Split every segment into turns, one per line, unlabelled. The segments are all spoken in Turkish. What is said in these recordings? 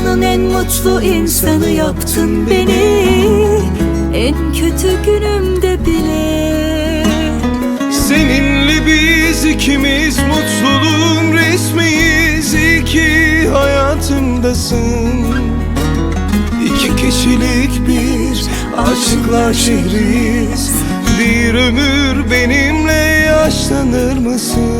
Dünyanın en mutlu insanı yaptın beni. En kötü günümde bile.
Seninle biz ikimiz mutluluğun resmiyiz. İyi ki hayatımdasın. İki kişilik bir aşıklar şehriyiz Bir ömür benimle yaşlanır mısın?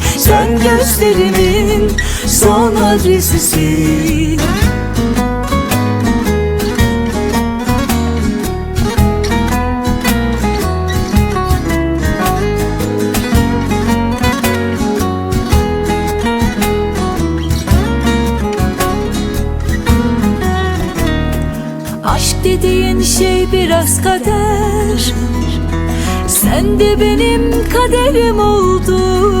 Sen gözlerimin son adresisin.
Aşk dediğin şey biraz kader. Sen de benim kaderim oldun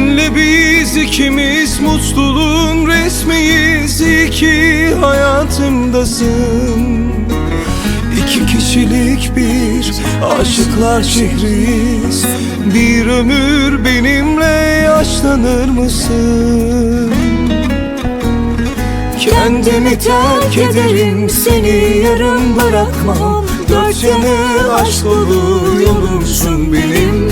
biz ikimiz mutluluğun resmiyiz. İyi ki hayatımdasın. İki kişilik bir aşıklar şehriyiz. Bir ömür benimle yaşlanır mısın? Kendimi terk ederim seni yarım bırakmam. Dört yanı aşk dolu yolumsun benim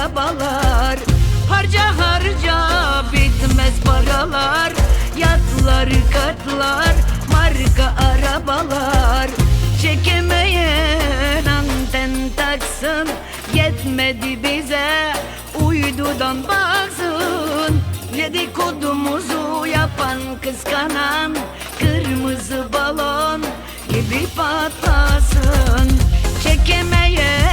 arabalar. Harca harca bitmez paralar. Yatlar katlar Marka arabalar. Çekemeyen anten taksın Yetmedi bize. Uydudan baksın Dedikodumuzu yapan kıskanan. Kırmızı balon gibi patlasın. Çekemeyen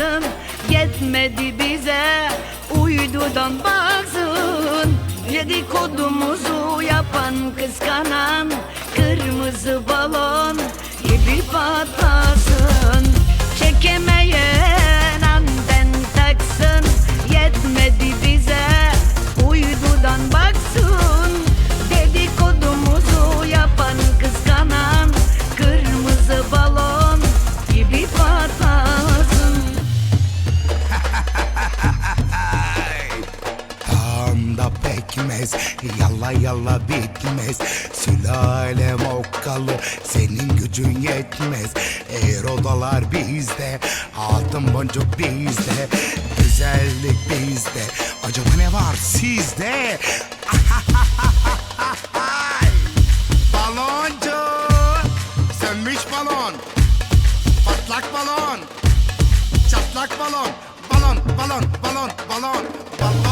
taksın Yetmedi bize uydudan baksın. Dedikodumuzu yapan kıskanan Kırmızı balon gibi patlasın. Çekemeyen
Pekmez Yalla yalla bitmez. Sülalem okkalı Senin gücün yetmez. Eğer odalar bizde Altın boncuk bizde Güzellik bizde. Acaba ne var sizde? Baloncu Sönmüş balon. Patlak balon. Çatlak balon. Balon balon balon balon. Balon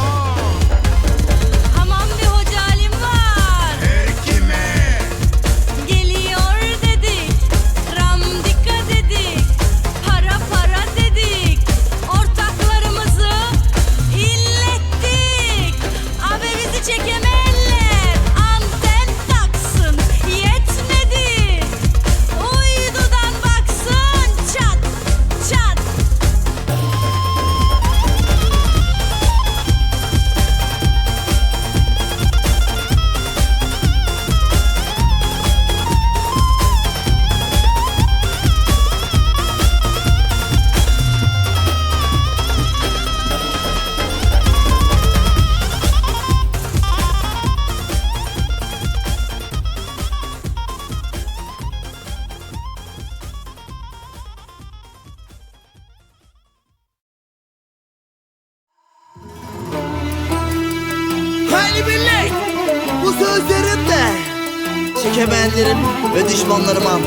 çekemeyenlerim ve düşmanlarıma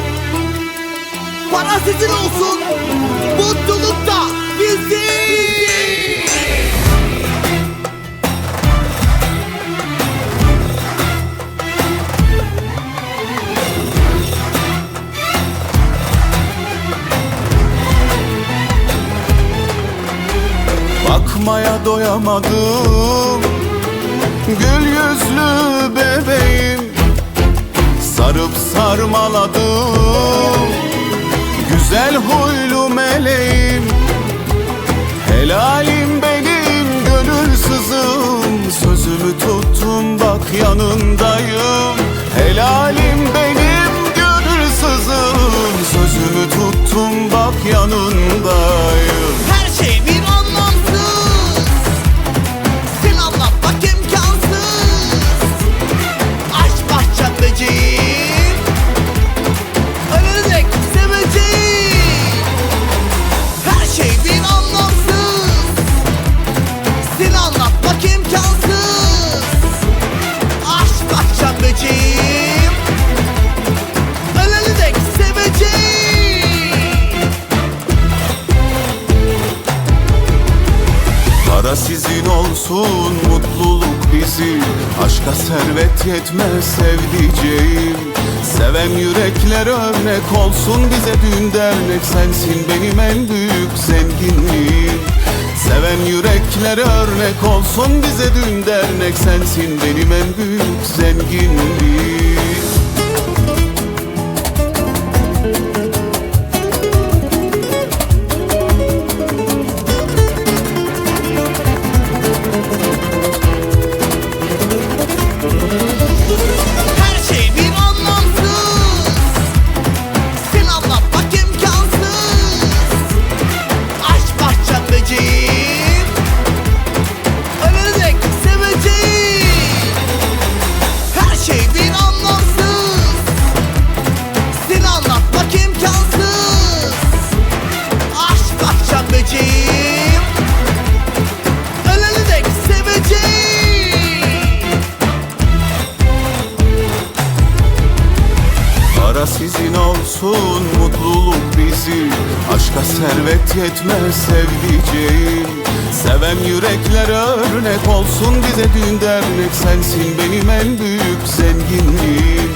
para sizin olsun, mutluluk da bizim!
Bakmaya doyamadım Gül yüzlü Sarıp sarmaladım. Güzel huylu meleğim Helalim benim gönülsüzüm Sözümü tuttum bak yanındayım. Helalim benim gönülsüzüm Sözümü tuttum bak yanındayım dernek Sensin benim en büyük zenginliğim. Seven yürekler örnek olsun bize düğün dernek Sensin benim en büyük zenginliğim
yetmez sevdiceğim Seven yürekler örnek olsun bize düğün dernek Sensin benim en büyük zenginliğim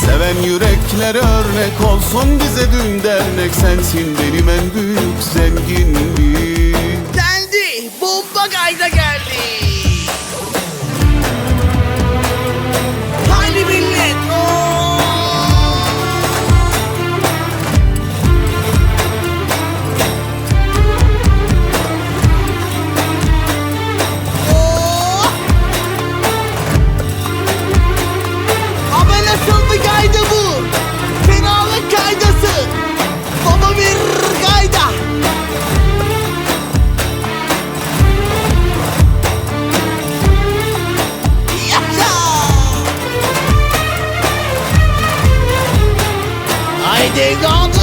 Seven yürekler örnek olsun bize düğün dernek Sensin benim en büyük zenginliğim
Geldi. Bomba gayda geldi.
dig on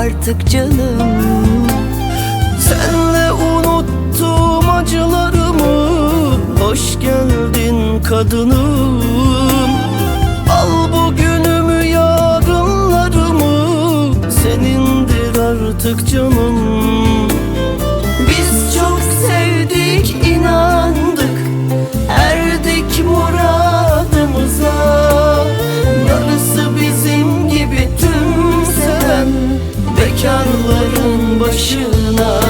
artık canım.
Senle unuttum acılarımı. Hoş geldin
kadınım. Al bugünümü yarınlarımı. Senindir artık canım.
Biz çok sevdik inandık. Erdik muradımıza.
Darısı bizim gibi tüm seven Bekarların başına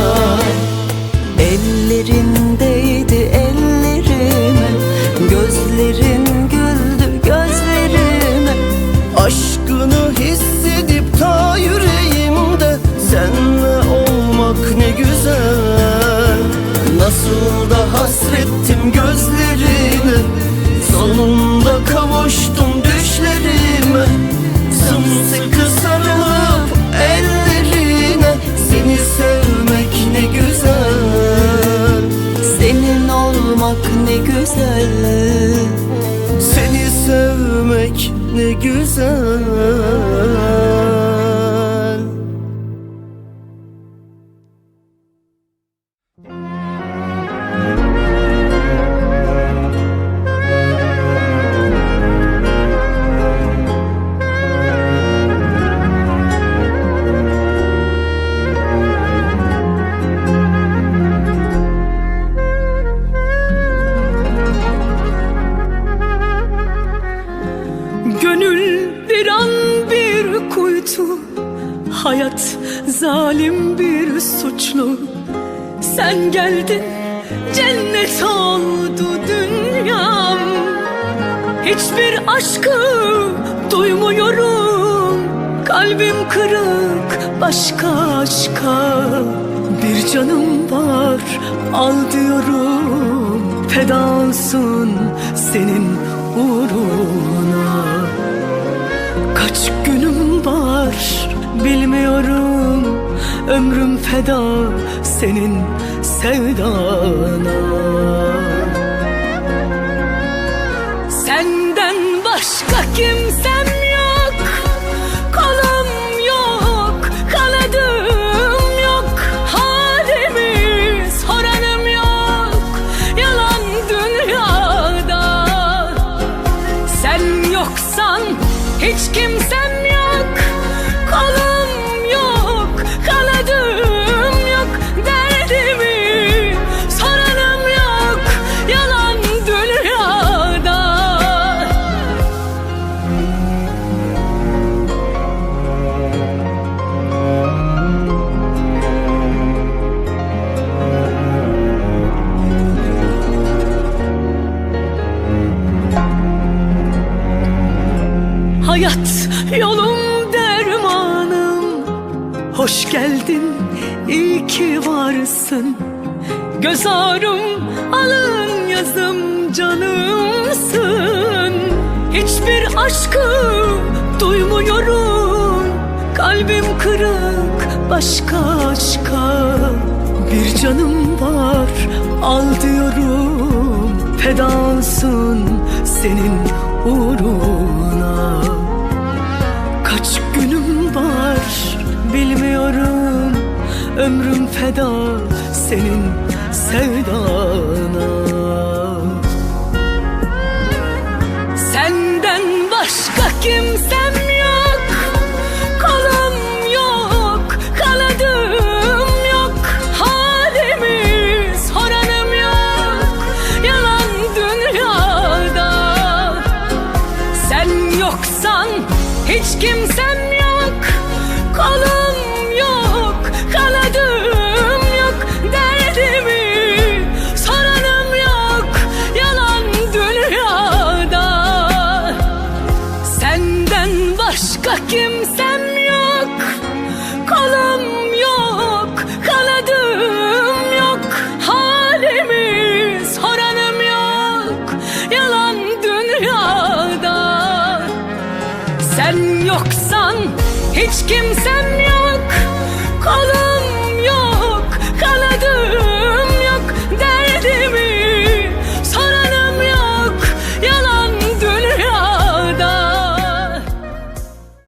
Hiçbir aşkı duymuyorum. Kalbim kırık başka aşka. Bir canım var al diyorum. Feda olsun senin uğruna. Kaç günüm var bilmiyorum. Ömrüm feda senin sevdana başka Hayat yolum dermanım. Hoş geldin iyi ki varsın. Göz ağrım alın yazım canımsın. Hiçbir aşkı duymuyorum. Kalbim kırık başka aşka. Bir canım var al diyorum. Feda olsun senin uğruna bilmiyorum. Ömrüm feda senin sevdana. Senden başka kimsem hiç kimsem